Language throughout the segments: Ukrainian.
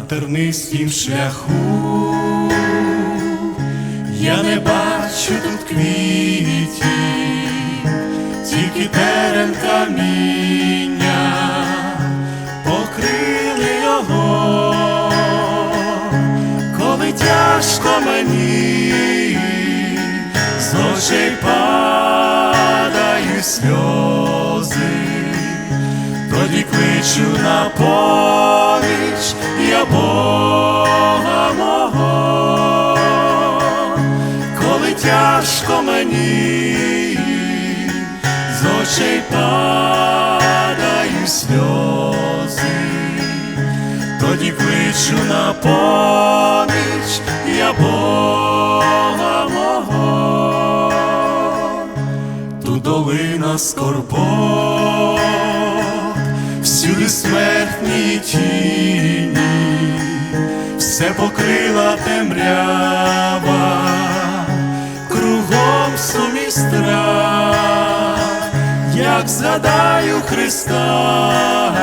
тернистім шляху, я не бачу тут квітів, тільки терен каміння. Покрили його, коли тяжко мені, з очей падають сльози. Тоді кличу на поміч мені, з очей падають сльози, тоді кличу на поміч я Бога мого, тут долина скорбот, всюди смертні тіні, все покрила темрява, згадаю Христа,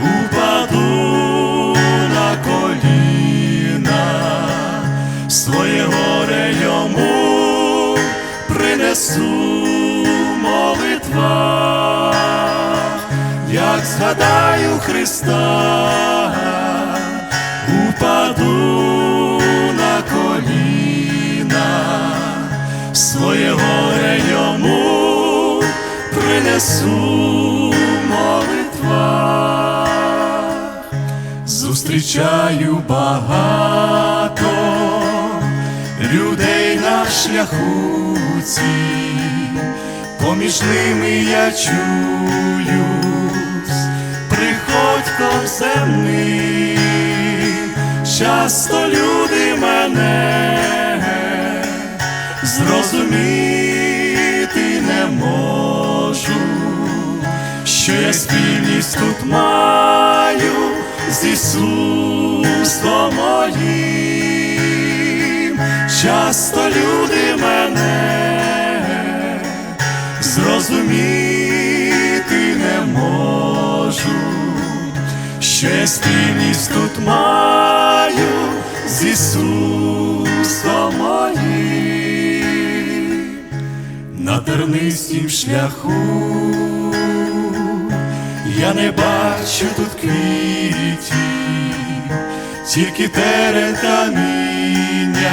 упаду на коліна, своє горе йому принесу молитва, як згадаю Христа, упаду на коліна, своє принесу молитва, зустрічаю багато людей на шляху цій, поміж ними я чуюсь, приходьком земним, часто люди мене зрозуміти що я спільність тут маю з Ісусом моїм, часто люди мене зрозуміти не можу, що я спільність тут маю з Ісусом моїм на тернистім шляху. Я не бачу тут квітів, тільки терен каміння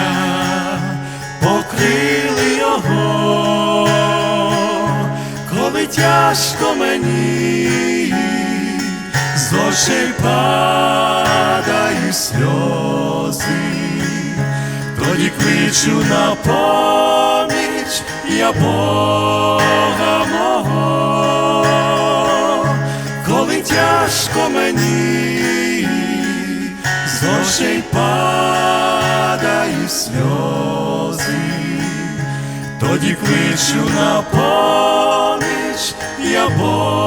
покрили його, коли тяжко мені, з очей падають сльози, тоді кличу на поміч я Бога мого, тяжко мені, з очей падають сльози, тоді кличу на поміч я Бога.